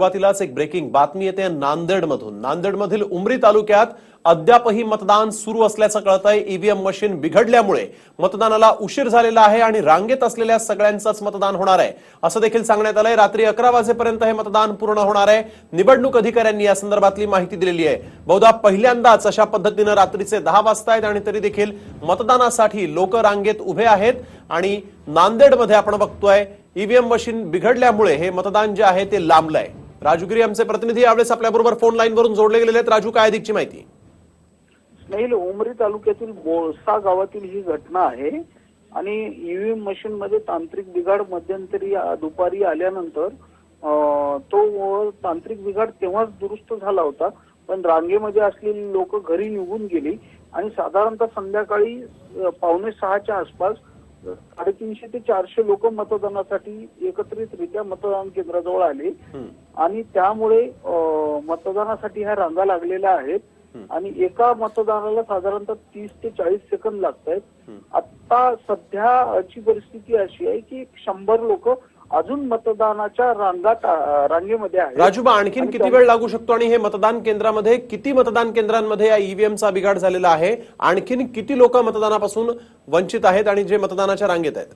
सुरुवातीलाच एक ब्रेकिंग बातमी येते नांदेडमधून. नांदेडमधील उमरी तालुक्यात अद्यापही मतदान सुरू असल्याचं कळतंय. ईव्हीएम मशीन बिघडल्यामुळे मतदानाला उशीर झालेला आहे आणि रांगेत असलेल्या सगळ्यांचंच मतदान होणार आहे. असं देखील सांगण्यात आलंय. रात्री अकरा वाजेपर्यंत हे मतदान पूर्ण होणार आहे. निवडणूक अधिकाऱ्यांनी या संदर्भातली माहिती दिलेली आहे. बहुधा पहिल्यांदाच अशा पद्धतीनं रात्रीचे दहा वाजता आहेत आणि तरी देखील मतदानासाठी लोक रांगेत उभे आहेत. आणि नांदेडमध्ये आपण बघतोय ईव्हीएम मशीन बिघडल्यामुळे हे मतदान जे आहे ते लांबलंय. राजूगिरी आमचे प्रतिनिधी यावेळेस आपल्याबरोबर फोन लाईनवरून जोडले गेलेले आहेत. राजू काय अधिकची माहिती? नाही उमरी तालुक्यातील बोळसा गावातील ही घटना आहे आणि ईव्हीएम मशीन मध्ये तांत्रिक बिघाड मध्यंतरी दुपारी आल्यानंतर अं, तो तांत्रिक बिघाड तेव्हाच दुरुस्त झाला होता. पण रांगेमध्ये असलेली लोक घरी निघून गेली आणि साधारणतः संध्याकाळी पावणे सहाच्या आसपास साडेतीनशे ते चारशे लोक मतदानासाठी एकत्रितरित्या मतदान केंद्राजवळ आले. आणि त्यामुळे मतदानासाठी ह्या रांगा लागलेल्या आहेत. आणि एका मतदानाला साधारणतः तीस ते चाळीस सेकंद लागत आहेत आता सध्याची परिस्थिती अशी आहे की शंभर लोक अजून मतदानाच्या रांगात रांगेमध्ये आहेत. राजूबा आणखीन आणि किती वेळ लागू शकतो? आणि हे मतदान केंद्रामध्ये किती मतदान केंद्रांमध्ये या ईव्हीएमचा बिघाड झालेला आहे? आणखीन किती लोक मतदानापासून वंचित आहेत आणि जे मतदानाच्या रांगेत आहेत?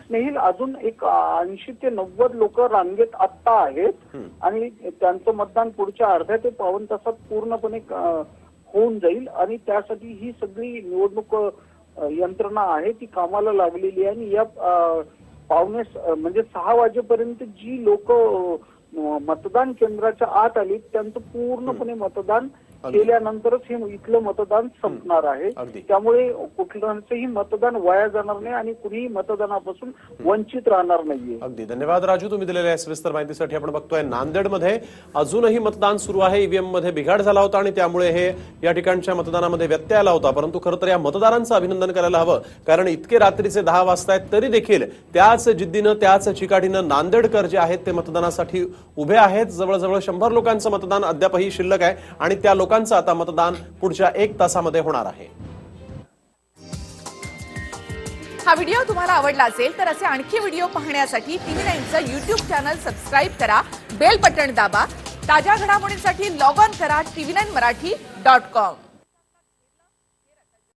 स्नेहिल अजून एक ऐंशी ते नव्वद लोक रांगेत आत्ता आहेत. आणि त्यांचं मतदान पुढच्या अर्ध्या ते पावन तासात पूर्णपणे होऊन जाईल. आणि त्यासाठी ही सगळी निवडणूक यंत्रणा आहे ती कामाला लागलेली आहे. आणि या पावणे म्हणजे सहा वाजेपर्यंत जी लोक मतदान केंद्राच्या आत आली त्यांचं पूर्णपणे मतदान. केल्यानंतरच हे इथलं मतदान संपणार आहे. त्यामुळे कुठलंही मतदान वाया जाणार नाही आणि कुणीही मतदानापासून वंचित राहणार नाहीये. अगदी. धन्यवाद राजू. तुम्ही दिलेल्या सविस्तर माहितीसाठी आपण बघतोय नांदेडमध्ये अजूनही मतदान सुरू आहे. ईव्हीएममध्ये बिघाड झाला होता आणि त्यामुळे हे या ठिकाणच्या मतदानामध्ये व्यत्यय आला होता. परंतु खरं तर या मतदारांचं अभिनंदन करायला हवं. कारण इतके रात्रीचे दहा वाजता आहेत तरी देखील त्याच जिद्दीनं त्याच चिकाटीनं नांदेडकर जे आहेत ते मतदानासाठी उभे आहेत. जवळजवळ शंभर लोकांचं मतदान अद्यापही शिल्लक आहे आणि त्या लोकांचं आता मतदान पुढच्या एक तासामध्ये होणार आहे. हा व्हिडिओ तुम्हाला आवडला असेल तर असे आणखी व्हिडिओ पाहण्यासाठी टीव्ही नाईनचं युट्यूब चॅनल सबस्क्राईब करा बेल बटन दाबा ताज्या घडामोडींसाठी लॉग ऑन करा TV nine Marathi dot com.